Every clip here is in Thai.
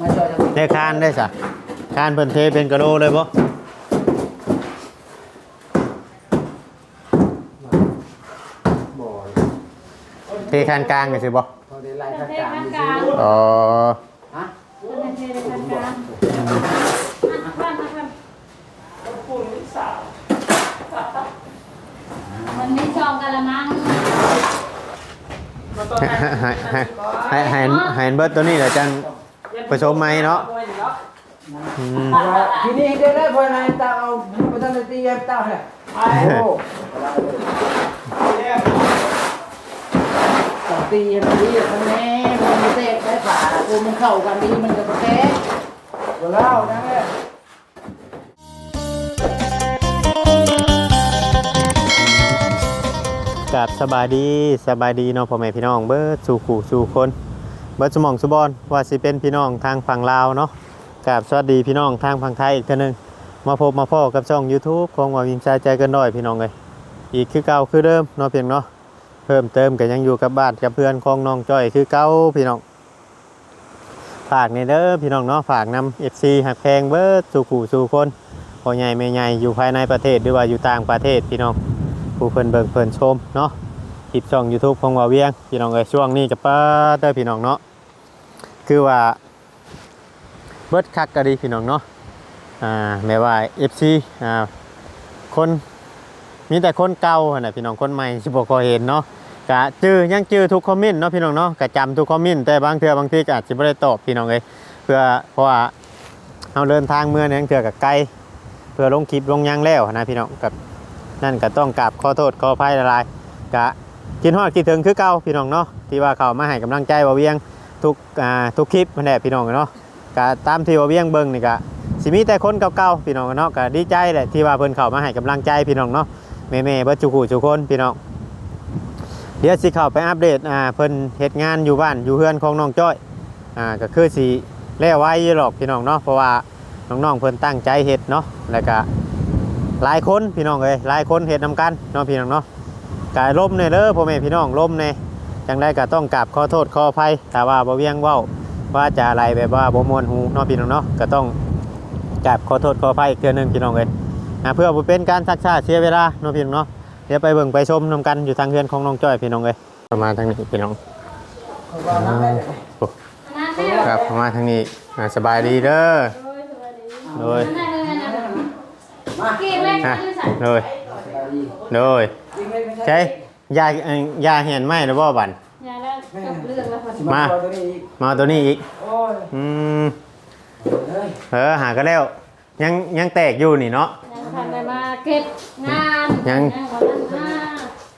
มาจอยทางได้คานได้สะคานเพิ่นเทเป็นกะโหลเลยบ่บ่อยเทคานกลางก็สิบ่พอได้ไล่ประข้างเทศกลางกลางกลางอ๋อฮะประเทศกลางกลางอะข้ามข้ามมันมีซองกะละมังให้ให้ให้ให้ให้ให้เบิดตัวนี้แหละจัง ผสมไหมเนาะอืม ทีนี้ได้ได้พอนายตาเอาประธานตีเย็บตาเลยโอ้ตตีมันดีมันแน่มันไม่เตะได้ฝากูมันเข้ากันดีมันจะแตกก็เล่านะแม่กับสบายดีสบายดีเนาะพ่อแม่พี่น้องเบิดสู่ขู่สู่คนเบิดสมองสุบอนว่าสิเป็นพี่น้องทางฝั่งลาวเนาะกับสวัสดีพี่น้องทางฝั่งไทยอีกท่านึง มาพบมาพ่อกับช่อง YouTube ของว่าวิงใจใจกันด้อยพี่น้องเลยอีกคือเก่าคือเดิมเนาะเพียงเนาะเพิ่มเติมก็ยังอยู่กับบ้านกับเพื่อนของน้องจ้อยคือเก่าพี่น้องฝากในเด้อพี่น้องเนาะฝากนำ FC หักแพงเบิดสู่ขู่สู่คนพ่อใหญ่แม่ใหญ่อยู่ภายในประเทศหรือว่าอยู่ต่างประเทศพี่น้องผู้เพิ่นเบิ่งเพิ่นชมเนาะคลิปช่อง YouTube ของว่าเวียงพี่น้องเอ้ยช่วงนี้ก็ป้าเด้อพี่น้องเนาะ คือว่าเบิร์ดคักก็ดีพี่น้องเนาะอ่าแม้ว่า FC อ่าคนมีแต่คนเก่าหั่นน่ะพี่น้องคนใหม่สิบ่ค่อยเห็นเนาะก็จื้อยังจื้อทุกคอมเมนต์เนาะพี่น้องเนาะก็จำทุกคอมเมนต์แต่บางเทื่อบางทีก็อาจสิบ่ได้ตอบพี่น้องเอ้ยเพื่อเพราะว่าเฮาเดินทางเมื่อนั้นเทื่อก็ไกลเพื่อลงคลิปลงยังแล้วนะพี่น้องกับนั่นก็ต้องกราบขอโทษขออภัยหลายๆกะกินฮอดคิดถึงคือเก่าพี่น้องเนาะที่ว่าเขามาให้กำลังใจบ่าเวียง ทุกอ่าทุกคลิปนั่นแหละพี่น้องเนาะกะตามที่บ่าเวียงเบิ่งนี่กะสิมีแต่คนเก่าๆพี่น้องเนาะกะดีใจแหละที่ว่าเพิ่นเข้ามาให้กำลังใจพี่น้องเนาะแม่ๆเบิดทุกคู่ทุกคนพี่น้องเดี๋ยวสิเข้าไปอัปเดตอ่าเพิ่นเฮ็ดงานอยู่บ้านอยู่เฮือนของน้องจ้อยอ่าก็คือสิแล้วไว้ยู่หรอกพี่น้องเนาะเพราะว่าน้องๆเพิ่นตั้งใจเฮ็ดเนาะแล้วก็หลายคนพี่น้องเอ้ยหลายคนเห็นนำกันเนาะพี่น้องเนาะกายล้มเนี่ยเด้อพ่อแม่พี่น้องล้มเนี่ย จังได้ก็ต้องกราบขอโทษขออภัยถ้าว่าบ่เวียงเว้าว่าจะอะไรแบบว่าบ่มวนหูเนาะพี่น้องเนาะก็ต้องกราบขอโทษขออภัยอีกเทื่อหนึงพี่น้องเอ้ยนะเพื่อบ่เป็นการทักษาเสียเวลาเนาะพี่น้องเนาะเดี๋ยวไปเบิ่งไปชมนำกันอยู่ทางเฮือนของน้องจ้อยพี่น้องเอ้ยประมาณทางนี้พี่น้องว่าน้ำได้โอ้นั่นแหละครับประมาณทางนี้อ่าสบายดีเด้อโดยนั่นแหละนั่นแหละมากินเลยฮะกินใส่โดยสบายดีโดยจริงไหมไม่ใช่ ยาเอ่อยาเห็นไหมหรือบ่บันยาแล้วกับเรื่องแล้วพอสิดีมาตัวนี้อีกมาเอาตัวนี้อีก โอ้ยอืม เฮ้ยเออหาก็แล้ว ยังยังแตกอยู่นี่เนาะ ยังทันได้มาเก็บงานยัง ยังวันนั้นมา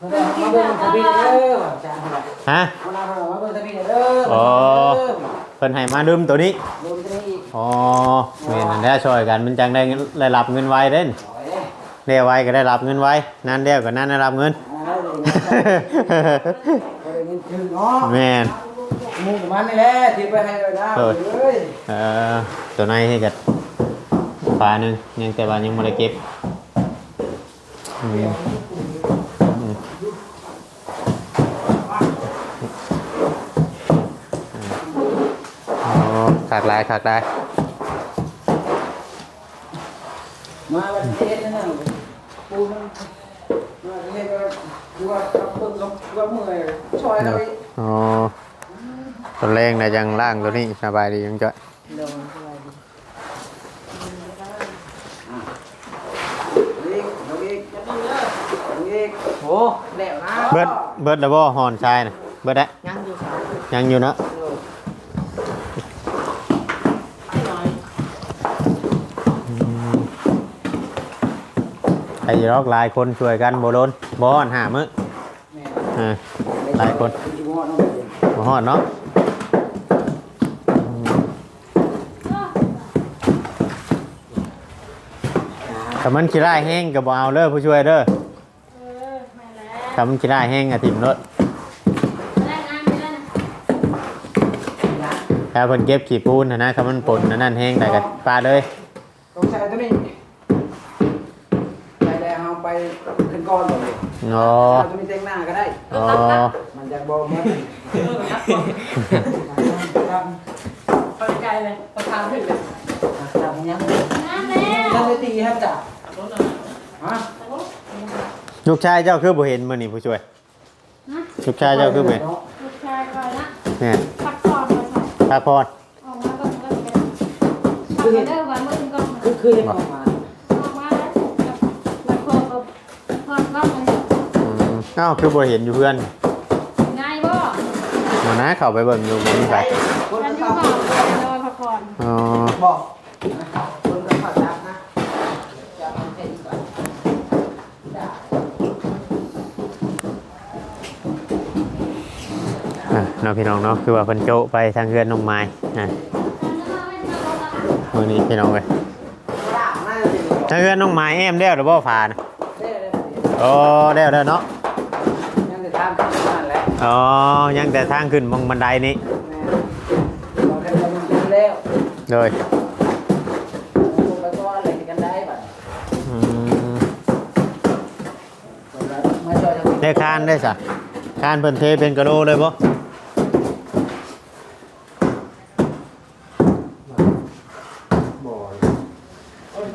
มาเป็นกินเบิ่แบงบทะเบียนเด้อจ้ามาฮะมามาเบิ่งทะเบียนเด้ออ๋อ เพิ่นให้มาดื่มตัวนี้ รวมตัวนี้อีกอ๋อแม่นนั่นแหละช่วยกันมันจังได้ได้รับเงินไวเด้นโอ้ยเรียกไวก็ได้รับเงินไวนั่นเดียวก็นั่นได้รับเงินได้เลย บ่ได้เงินคืนเนาะแม่นหมูมันนี่แหละที่ไปให้เลยนะเออเฮ้ยเออตัวในให้กับฟ้าหนึงยังแต่ว่ายังบ่ได้เก็บอืมอืมอ๋อขาดลายขาดลายมาวันเทศนั่นน่ะปูมันมาเทศก็ดู ว่าทำต้นลงว่าเมื่อยช่วยเราอีกอ๋อตัวแรงนะยังล่างตัวนี้สบายดียังจะเดี๋ยวมันสบายดีอะอีกเอาอีกเอาอีกโอ้แล้วนะเบิดเบิดแล้วบ่หอนชายนะเบิดได้ยังอยู่ครับยังอยู่เนอะ ไอ้รอกหลายคนช่วยกันบ่โดนบ่ฮอนหามื้อแม่อ่าหลายคนอยู่บ่เนาะบ่ฮอนเนาะถ้ามันขี้ร้ายแห้งก็บ่เอาเด้อผู้ช่วยเด้อเออไม่แล้วถ้ามันขี้ร้ายแห้งก็ถิ่มรถแรงงานไม่ได้นะถ้าเพิ่นเก็บขี้ปูนน่ะนะถ้ามันป่นอันนั่นแห้งได้ก็ปาเลย อ๋อเอาตัวนี้เต็งหน้าก็ได้ อ๋อมันจะบอกมันไปไกลเลยประธานถึงเลยทำยังน้ำแล้วยังได้ตีครับจ้ะฮะลูกชายเจ้าคือบ่เห็นมื้อนี้ผู้ช่วยนะลูกชายเจ้าคือบ่เห็นลูกชายก่อนนะเนี่ยพักผ่อนมาใส่พักผ่อนออกมาก่อนก็ได้พักไปเด้อวันเมื่อคืนก่อนคือคือยังออกมา ออกมาแล้วกับแล้วพอกับพอก็มัน อืมเอ้าคือบ่เห็นอยู่เพื่อนง่ายบ่หมอนะเข้าไปเบิ่งอยู่บ่มีไผคนกันก็อยู่เข้าก่อนนอนพักผ่อนอ๋อบอกคนก็เข้าจับนะจะมันเป็นก่อนได้อะเนาะพี่น้องเนาะคือว่าเพิ่นโจะไปทางเฮือนน้องไม้อะมื้อนี้พี่น้องเอ้ยร่างน่าจะเป็นทางเฮือนน้องไม้แอมแล้วหรือบ่ฟ้านะได้เลยอ๋อแล้วแล้วเนาะ ยังจะทำขึ้นมาแล้ว อ๋อ ยังแต่ทางขึ้นมองบันไดนี้เราได้กำลังกินแล้วเลยลงแล้วก็อะไรกันได้บัดอืมมาจอยทางได้คานได้สะคานเพิ่นเทเป็นกะโหลเลยบ่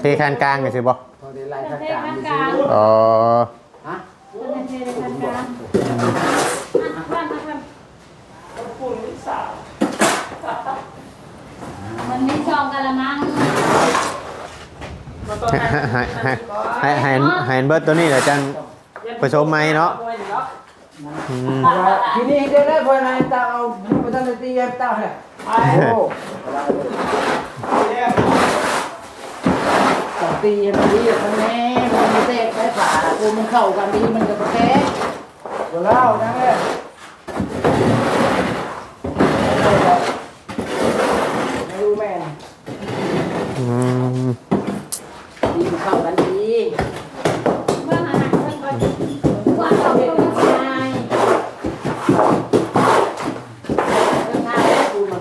เทคานกลางกันสิบ่พอได้ไล่ประทางเทศกลางกลางอ๋อ ฮะ ประเทศกลางกลางอะบ้านพักผ่อน มันมีซองกะละมังให้ให้ให้ให้ให้เบิดตัวนี้แหละจังผสมไหมเนาะอืมทีนี้ได้ได้พอนายตาเอาไปทำตีตาเนี่ยโอ้ต้องตีมันดีมันแน่มันไม่เตะไม่ผ่ากูมันเข้ากันดีมันจะประแกกูเล่านะแม่ไม่รู้แม่ อืม ดีมันเข้ากันดี เมื่อหาหนักเพิ่นก็ว่าเขาเป็นผู้ชาย เรื่องงานแล้วกูมัน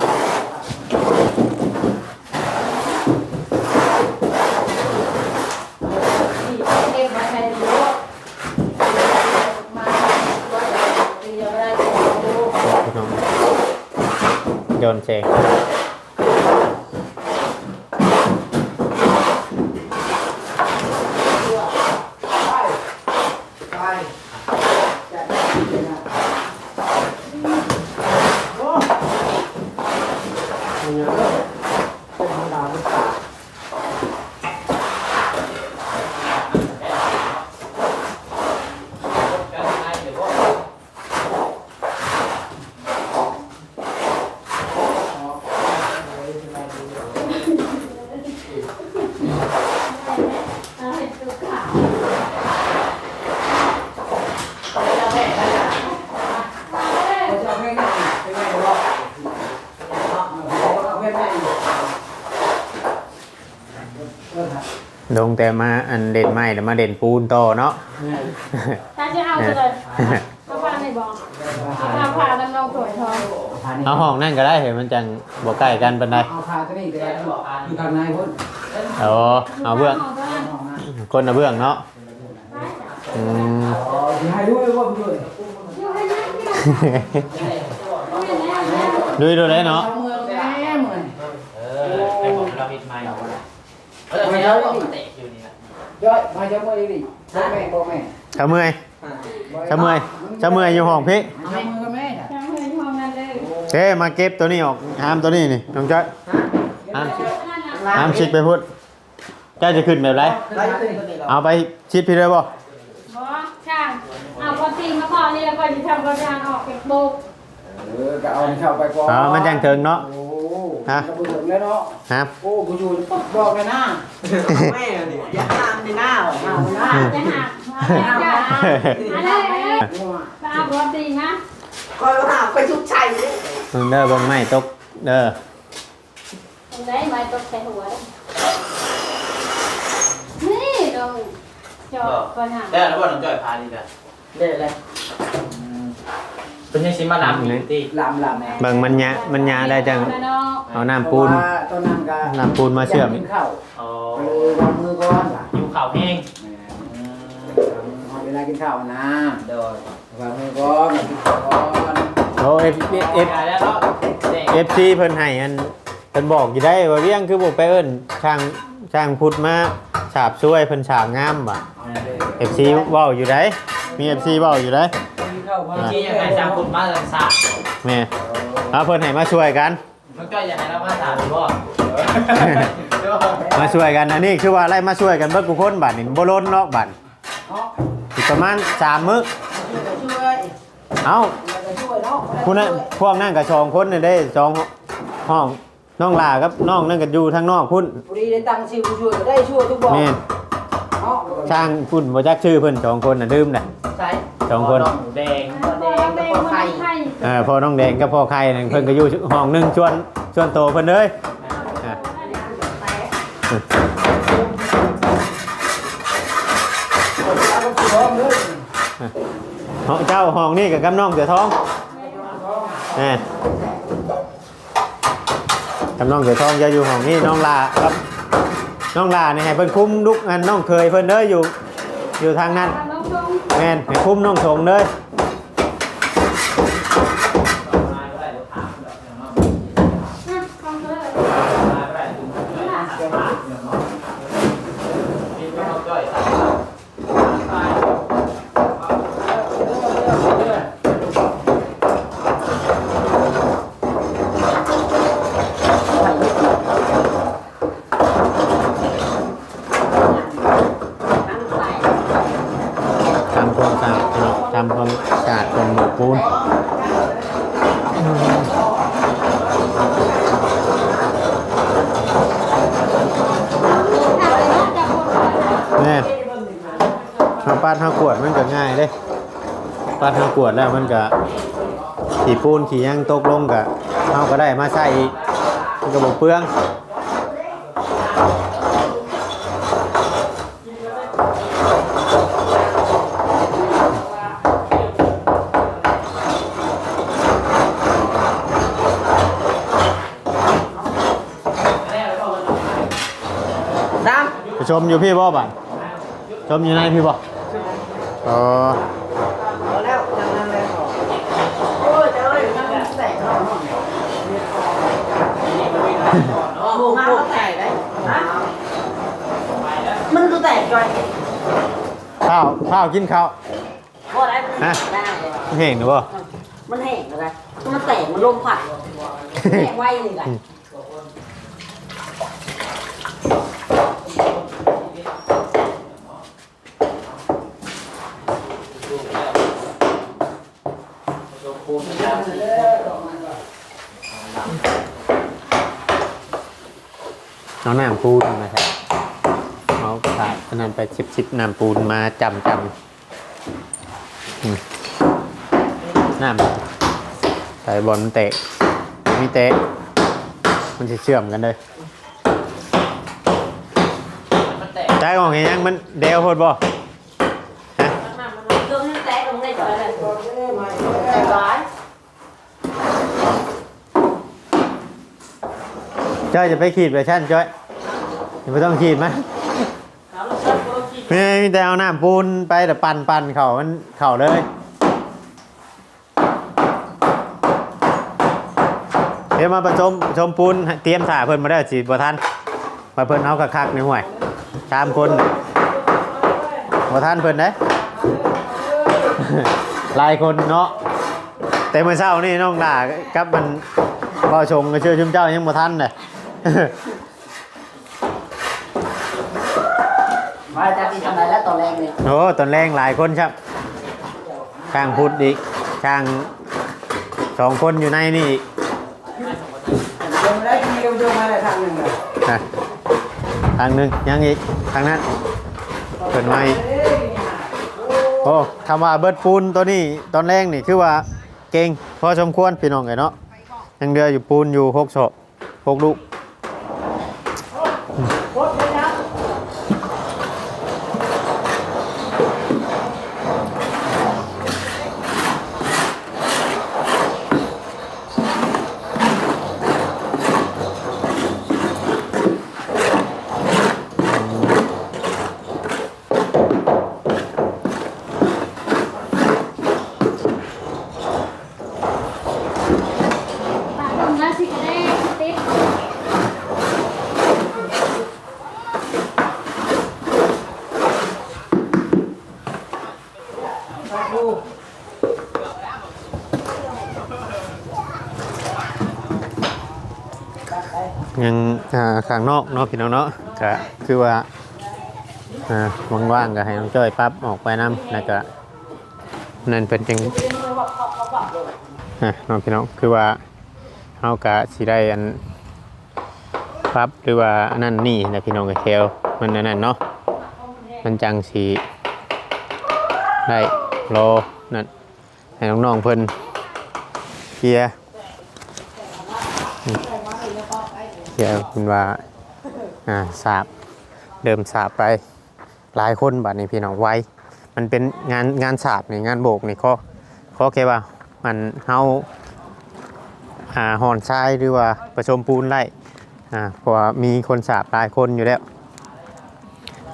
นี่เก็บมาใช้ดูมาว่าจะตีอะไรก็ดู พี่น้องโยนเชง ไปจะได้กินนะโอ้ยเนี่ยเป็นธรรมดาไม่ตาย เอาให้ตัวขาว เขาจะเอาให้ง่ายให้ง่ายหรอกเอาให้ง่ายเออฮะ ลงแต่มาอันเด่นไม้แล้วมาเด่นปูนต่อเนาะถ้าจะเอาจะเลยเขาฟังไม่บอกเอาผ่าดำนองสวยทองเอาห้องนั่นก็ได้เห็นมันจังบ่ใกล้กันปานใดเอาพาตัวนี้ก็ได้อยู่ข้างในพุ่นเอาเอาเบื้องเอามาคนเอาเบื้องเนาะอืมอ๋อที่ให้ด้วยว่าด้วยดูดูเลยเนาะเอาเมืองแม่เหมือนเออไอ้ผมเราฮิตไม่เอาละเออไม่เอาเตะอ ยู่นี่แหละย่อยมาจะเมื่อยดิพ่อแม่พ่อแม่ชะเมื่อยชะเมื่อยชะเมื่อยอยู่ห้องพี่เอามือกับแม่น่ะจังเลยทองนั่นเลยเจ้มาเก็บตัวนี้ออกห้ามตัวนี้นี่น้องจ้อยห้ามนั่นน่ะห้ามชิดไปพูดเจ้าจะขึ้นแบบไรไล่ตัวนี้เอาไปชิดพี่เลยบ่บอกช่างเอาพอตีมาพอนี่แล้วก็จะทำกระดานออกเป็นโบกเออก็เอาเข้าไปก่อนอ๋อมันจังเถิงเนาะโอ้ฮะบุญถึงแล้วเนาะครับโอ้บุญอยู่บอกเลยนะแม่เนี่ย อยากตามในหน้าเหรอเอาหน้าจะหักมาแล้วจ้ะอะไรเอ้ยป้าพอตีนะคอยมาหาไปทุกชัยเลยมึงเด้อเบังไม่ตกเด้อตรงไหนมาตกใส่หัวนี่ตรงจอบก่อนหักได้แล้วว่าน้องจอยพาดีกันเด็ดเลยเป็นยังชิมาลำอยู่ที่ลำลำแม่เบิ่งมันยะมันยาได้จังเอาน้ำปูนตอนนั้นก็น้ำปูนมาเชื่อมกินข้าวอ๋อเออวางมือก่อนล่ะอยู่ข่าวแห้งเอาเว ลากินข้าวนะโดยวางมือก่อนกินข้าวก่อนโอ้เอฟเอฟได้แล้วเนาะเอฟซีเพิ่นให้อันพิ่นบอกอยู่ได้ว่าเวียงคือบ่ไปเอิ้นช่างช่างพุทธมาฉาบช่วยเพิ่นฉาบงามบ่ FC เว้าอยู่ได้มี FC เว้าอยู่ได้เข้ามาที่ยังไงสามคนมาเลยสามแม่เอาเพิ่นให้มาช่วยกันน้องจ้อยอยากให้เรามาสามหรือเปล่ามาช่วยกันอันนี้คือว่าอะไรมาช่วยกันเบิดกูคนบัดนี่บ่ล้นเนาะบัด เนาะอีก ประมาณ3มื้อช่วยเอ้าช่วยเนาะผู้นั้นพวกนั่นก็สองคนนี่ได้สองห้องน้องลากับน้องนั่นก็อยู่ทางนอกพุ่นพอดีได้ตังค์ชื่อผู้ช่วยก็ได้ช่วยทุกบอกแม่นเนาะช่างพุ่นบ่จักชื่อเพิ่นสองคนน่ะลืมน่ะใช่สองคนหมูแดงแดงแดงไข่ไข่เออพ่อน้องแดงกับพ่อไข่นั่นเพิ่นก็อยู่ห้องหนึงชวนชวนโตเพิ่นเลย อะเอาไปพร้อมเลยห้องเจ้าห้องนี่กับกำน้องเสือทองแน่กำน้องเสือทองจะอยู่ห้องนี้น้องลาครับ น้องลาเนี่ยให้เพิ่นคุ้มลูกอันน้องเคยเพิ่นเด้ออยู่ อยู่ทางนั้นน้องชงแม่นให้คุ้มน้องสงเด้อ มาก็ได้เดี๋ยวถามเดี๋ยวเนาะ นะฟังเลย มาก็ได้ดูเดี๋ยวถามเดี๋ยวเนาะนี่น้องจ้อยสามตาย ทำความสะอาดเนาะทำความสะอาดตรงหมกปูนแม่นมาปาดห้ากวดมันก็ง่ายเด้ปาดห้ากวดแล้วมันก็ขี่ปูนขี่หยังตกลงก็เฮาก็ได้มาใส่อีกมันก็บ่เปลือง อยู่พี่บ่บ่ะชมอยู่ในพี่บ่อ๋อำพอแล้วนั่งนั่งเลยโอ้ยเจ้าเอ้ยนั่งแตกเนาะหมูมาก็แตกได้ฮะมันก็แตกจอยข้าวข้าวกินข้าวพอได้มันได้เลยเห็นหรือบ่มันแห้งอะไรมันแตกมันลมผัดแห้งไวเลยแห เอาน้ำปูนมาใช่เอาขาดอันนั้นไปชิบชิบน้ำปูนมาจำจำอืมน้ำใส่บอลมันเตะมีเตะ มันจะเชื่อมกันเลยมันแตกใจของเห็นยังมันเดวโพดบ่ฮะ เครื่องให้แตกลงได้จอยเลยแตกร้าย จ้อยจะไปขีดไปชั่นจ้อยอย่าไม่ต้องขีดมั้ยเขาเราเชิญโปรกิไม่มีแต่เอาน้ำปูนไปแต่ปั่นปั่นเข่ามันเข่าเลยเดี๋ยวมาประชมชมปูนให้เตรียมถ่าเพิ่นมาได้จีบ่ทันมาเพิ่นเอาคักๆในห่วยสามคนบ่ทันเพิ่นได้หลายคนเนาะแต่เมื่อเช้านี่น้องด่ากับมันบ่ชงก็เชื่อชุมเจ้ายังบ่ทันเลย มาจากที่ทำไรแล้วตอนแรกเนี่ยโอ้ตอนแรงหลายคนครับช่างพุทธอีกช่างสองคนอยู่ในนี่อีกเดินมาได้ที่นี่ก็เดินมาได้ทางหนึ่งเลยนะทางหนึ่งยังอีกทางนั้นเปิดไม้โอ้คำว่าเบิดปูนตัวนี้ตอนแรกนี่คือว่าเก่งพอสมควรพี่น้องไงเนาะยังเดืออยู่ปูนอยู่หกศอกหกลูก ข้างนอกเนาะพี่น้องเนาะก็คือว่าอ่าว่างๆก็ให้น้องจ้อยปั๊บออกไปน้ำแล้วก็นั่นเป็นจังอะน้องพี่น้องคือว่าเฮากะสิได้อันปั๊บหรือว่าอันนั้นนี่นะพี่น้องกับเคลมันอันนั้นเนาะมันจังสีได้รอนั่นให้น้องๆเพิ่นเคลียร์ เดี๋ยวคุณว่าอ่าสาบเดิมสาบไปหลายคนบัดนี้พี่น้องไว้ มันเป็นงานงานสาบนี่งานโบกนี่ข้อข้อแค่ว่ามันเฮาอ่าหอนทรายหรือว่าประชมปูนไล่อ่าเพราะว่ามีคนสาบหลายคนอยู่แล้ว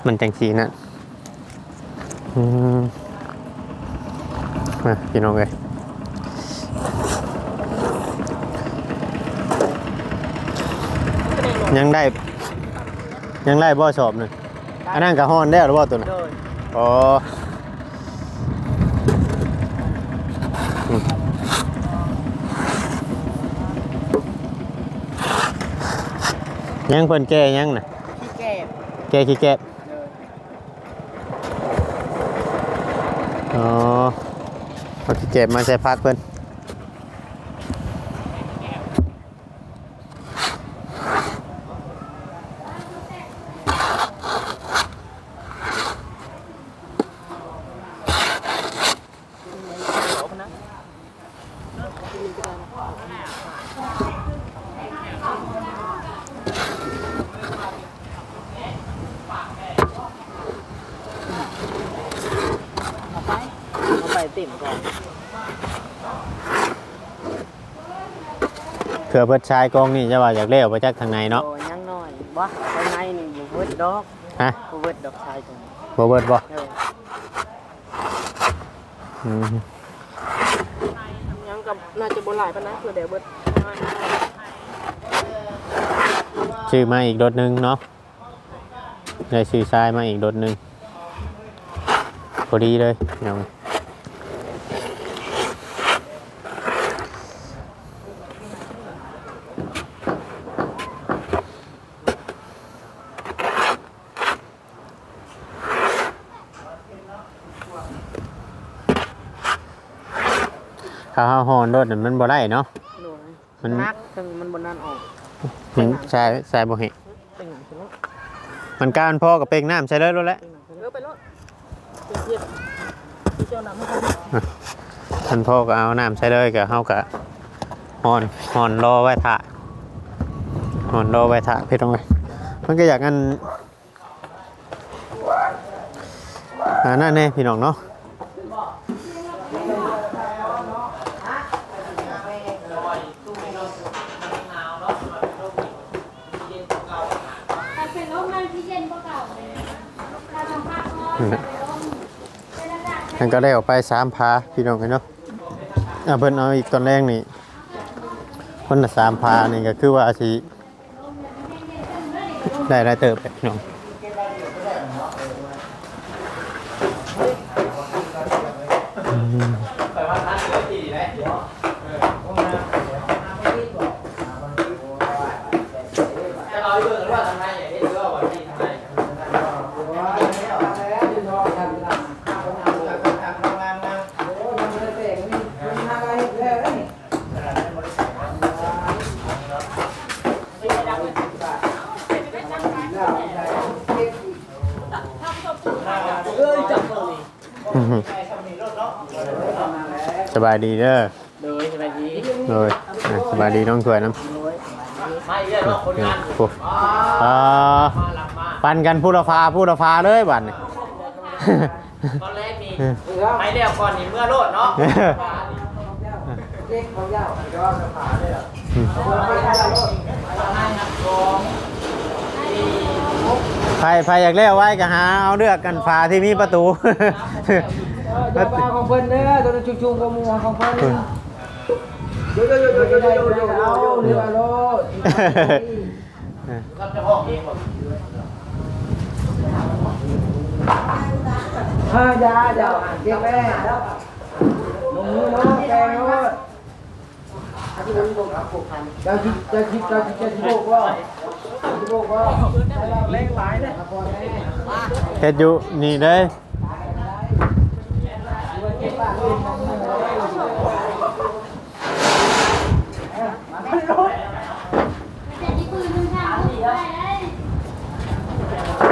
มันจังสีนะอืมมาพี่น้องเลย ยังได้ ยังได้บ่อสอบหนึ่งอันนั้นกับฮอนได้หรือว่าตัวนั้นโดยอ๋ออืมยังเพิ่นแก้ยังน่ะที่แก่แก้ขี้แก้อ๋อเอาขี้แก้มาใส่พักเพิ่น เอาไปติ่มก่อนเผื่อเพิ่นชายกองนี่จะว่าอยากเลี้ยวไปจากทางในเนาะ โอ้ยยังน้อยบ่ไปในนี่บ่เวิดดอกฮะบ่เวิดดอกชายจังบ่เบิดบ่เอออืมยังกับน่าจะบนหลายปานนะเพื่อเดี๋ยวเบิดชื่อมาอีกรถหนึงเนาะได้ชื่อชายมาอีกรถหนึงพอดีเลยพี่น้อง ข้าวหอนรถนั่นมันบ่ได้เนาะ โดยมัน นักถึงมันบนนั้นออกมันใช่ใช่บ่เห็นเป็นหยังสิลูกมันการพ่อกับเป้งน้ำใช่เลยรู้แล้วเป็นหยังสิเอลูอกไปรถเย็นๆที่เจ้าหน้ามันท่านพ่อก็เอาน้ำใช้เลยกับเฮากับหอนหอนรอไว้ถ่าหอนรอไว้ถ่าเพชรตรงไหนมันก็อยากกันอ่านั่นแน่พี่น้องเนาะ ถ้าเป็นโรงงานที่เย็นกว่าเก่าเลยถ้าทำภาคน้อย นั่นแหละ มันก็ได้ออกไปสามพาพี่น้องเห็นเนาะอะเพิ่นเอาอีกตอนแรกนี่คนละสามพานี่ก็คือว่าสิได้ได้เติบพี่น้อง สบายดีเด้อโดยสบายดีเลยอะสบายดีน้องถวยน้ำโดยไม่เรื่องคนงานโอ้อ่ามาหลังมาปันกันพูดละฟ้าพูดละฟ้าเลยบัดนี่ตอนแรกนี่ไม่เรียกก่อนนี่เมื่อโลดเนาะเล็กเขายาวเดี๋ยวจะผ่าเลยอะใครใครอยากเลี้ยวไว้ก็หาเอาเลือกกันฟ้าที่มีประตู เดี๋ยวมาของเพิ่นเด้อตัวนั้นชุ่มๆกับมัวของเพิ่นเดี๋ยวๆๆๆๆเอาเรือโลดก็จะห้องเองหมดเออยาเดี๋ยวเก็บแม่แล้วลงมือโลดแกงโลดอันที่มันบ่ผูกพันเจ้าคิดเจ้าคิดเจ้าคิดเจ้าคิดโลกว่าคิดโลกว่าเล่นหลายเลยครับพ่อแม่เฮ็ดอยู่นี่เด้อ แต่ที่ปืนมันทางลูกได้เลย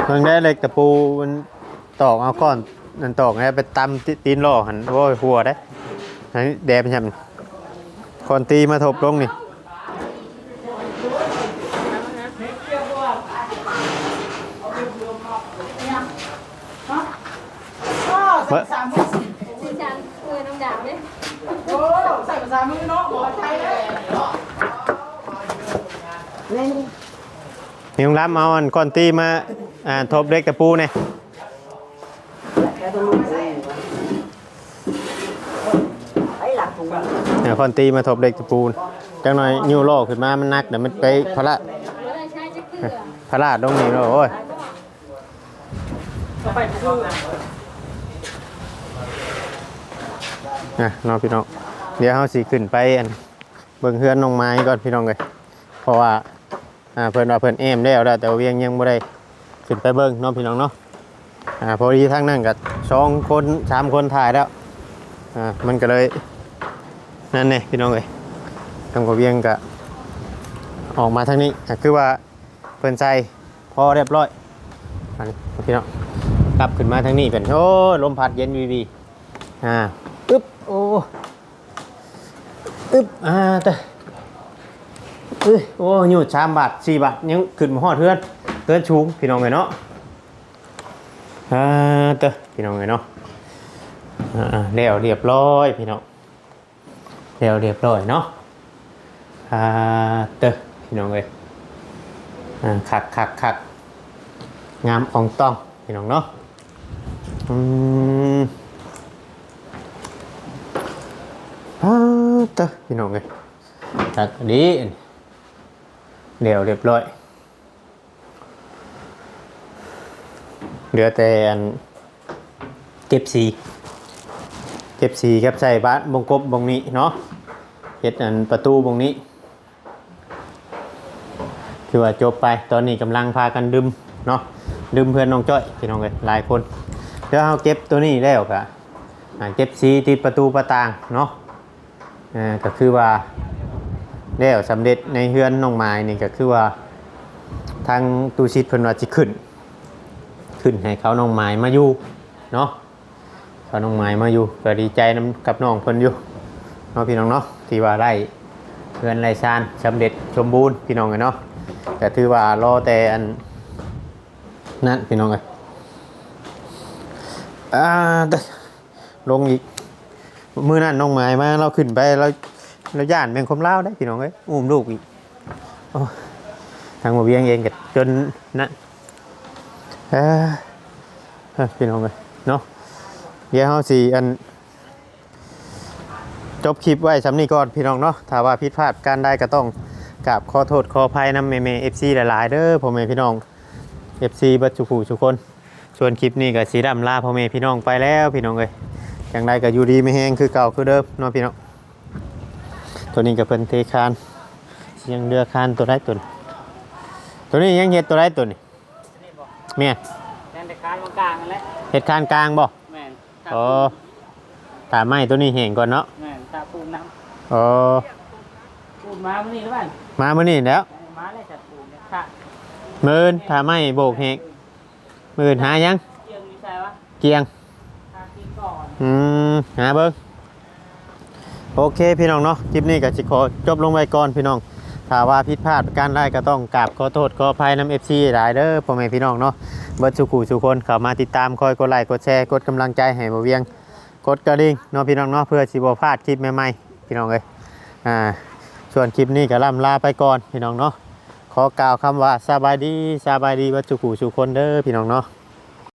เพิ่งได้เหล็กตะปูมันตอกเอาก้อนนั่นตอกให้ไปตำติตีนล่อหันโอ้ยหัวได้อันนี้แดดเป็นยังคนตีมาทบลงนี่อ้อใส่สามมือสิจันเออน้ำด่างเนี่ยโอ้ใส่สามมือเนาะหัวใจเลยนี่มีลุงรับเอาอันก้อนตีมา อ่าทบเหล็กตะปูเนี่ยแค่ต้องรู้เองไอ้หลักถุงเนี่ยก้อนตีมาทบเหล็กตะปูจังหน่อยนิ้วล่อขึ้นมามันนักเดี๋ยวมันไปพระเราได้ใช้จะเกลือพระราดลงนี่แล้วโอ้ยก็ไปซื้อนะน้องพี่น้องเดี๋ยวเฮาสิขึ้นไปอันเบิ่งเฮือนน้องไม้ก่อนพี่น้องเลยเพราะว่าอ่าเพิ่นว่าเพิ่นแอมแล้วแล้วแต่ว่าเวียงยังบ่ได้ ขึ้นไปเบิ่งน้องพี่น้องเนาะอ่าพอดีทางนั้นก็สองคนสามคนถ่ายแล้วอ่ามันก็เลยนั่นแน่พี่น้องเอ้ยทางพอเวียงก็ออกมาทางนี้ก็คือว่าเพิ่นใส่พอเรียบร้อยอันนี้พี่น้องกลับขึ้นมาทางนี้เป็นโอ้ลมพัดเย็นวีวีอ่าอึ๊บโอ้อึ๊บอ่าแต่เอ้ยโอ้ยูดชามบาทสี่บาทยังขึ้นมาฮอดเทือน เทือนชูงพี่น้องไงเนาะอ่าเตอพี่น้องไงเนาะอ่าๆแล้วเรียบร้อยพี่น้องแล้วเรียบร้อยเนาะอ่าเตอพี่น้องเลยอ่าคักคักคักงามอองต้องพี่น้องเนาะอืมอ้าเตะพี่น้องเลยตัดดีเดี๋ยวเรียบร้อยเห ลือแต่อันเก็บสีเก็บสีครับใส่บ้านบงกบบงนี้เนาะเฮ็ดอันประตูบงนี้คือว่าจบไปตอนนี้กำลังพากันดึมเนาะดึมเพื่อนน้องจ้อยพี่น้องเลยหลายคนเดี๋ยวเอาเก็บตัวนี้แล้วกะอ่าเก็บสีติดประตูประต่างเนาะก็คือว่าแล้วสำเร็จในเฮือนน้องไม้นี่ก็คือว่าทางตูชิดเพิ่นว่าสิขึ้น ขึ้นให้เขาน้องไม้มาอยู่เนาะเขาน้องไม้มาอยู่ก็ดีใจนํกับน้องเพิ่นอยู่เนาะพี่น้องเนาะที่ว่าไล่เฮือนไล่ชานสำเร็จสมบูรณ์พี่น้องเนาะแต่ถือว่ารอแต่อันนั้นพี่น้องเอ้ยอ่าเด้อลงอีกมือนั่นน้องไม้มาเราขึ้นไปเราเราย่านเป็นคมเล่าได้พี่น้องเอ้ยอุ้มลูกอีกอทางหมอเวียงเองกับจนนั่น เออพี่น้องเอ้ยเนาะเดี๋ยวเฮาสิอัน จบคลิปไว้สำนี้ก่อนพี่น้องเนาะถ้าว่าผิดพลาดการได้ก็ต้องกราบขอโทษขออภัยนำเมเมเอฟซีหลายๆเด้อพ่อแม่พี่น้องเอฟซีบัดจุผู้ทุกคนส่วนคลิปนี้ก็สีดำลาพ่อแม่พี่น้องไปแล้วพี่น้องเอ้ยอย่างไรก็อยู่ดีไม่แห้งคือเก่าคือเดิมเนาะพี่น้องตัวนี้ก็เป็นเทคานยังเรือคานตัวได้ตัวนี้ตัวนี้ยังเห็ดตัวได้ตัวนี้ แม่นแทนแต่คานตรงกลางนั่นแหละเห็ดคานกลางบ่แม่นอ๋อถามไม่ตัวนี้แห้งก่อนเนาะแม่นตาปูน้อ๋อำปูมาวันนี้หรือเปล่ามามื้อนี้แล้วมาเลยจัดปูเนี่ยค่ะมื่นถามไม่โบกแหงมื่นหายังเกียงมีใช่ปะเกียง ทากินก่อนอืมหาเบิ้งโอเคพี่น้องเนาะคลิปนี้ก็สิขอจบลงไว้ก่อนพี่น้อง ถ้าว่าผิดพลาดการได้ก็ต้องกราบขอโทษขออภัยน้ำเอฟซีหลายเด้อพ่อแม่พี่น้องเนาะเบิร์ดสุขูสุคนเข้ามาติดตามคอยกดไลค์กดแชร์กดกำลังใจให้บ่เวียงกดกระดิ่งเนาะพี่น้องเนาะเพื่อสิบ่พลาดคลิปใหม่ๆพี่น้องเอ้ยอ่าส่วนคลิปนี้ก็ล่ำลาไปก่อนพี่น้องเนาะขอกล่าวคำว่าสบายดีสบายดีเบิร์ดสุขูสุคนเด้อพี่น้องเนาะ